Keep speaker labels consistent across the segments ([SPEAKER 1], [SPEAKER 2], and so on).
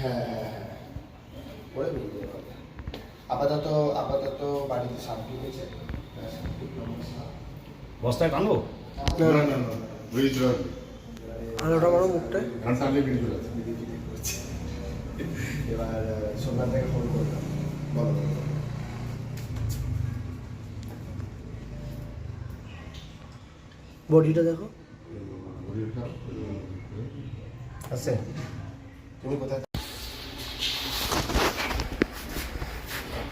[SPEAKER 1] হ্যাঁ হ্যাঁ হ্যাঁ করে বেরিয়ে যাবে আপাতত আপাতত বাড়িতে সাপ ঢুকেছে।
[SPEAKER 2] বস্তায় টানবো?
[SPEAKER 3] না না না আলোটা মারো
[SPEAKER 1] এবার থেকে ফোন করলাম। বলো।
[SPEAKER 3] বডিটা দেখো।
[SPEAKER 1] আছে। তুমি কোথায়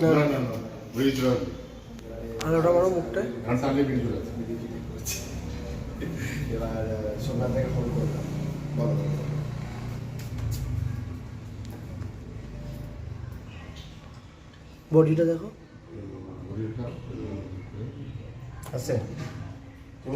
[SPEAKER 3] না না না না
[SPEAKER 4] ব্রিজ রোড
[SPEAKER 3] আলোটা মারো মুখটায়
[SPEAKER 4] ঘন্টালে ব্রিজ রোড
[SPEAKER 1] এবার সোমবার থেকে ফোন করলাম। বলো।
[SPEAKER 3] বডিটা দেখো।
[SPEAKER 1] আছে।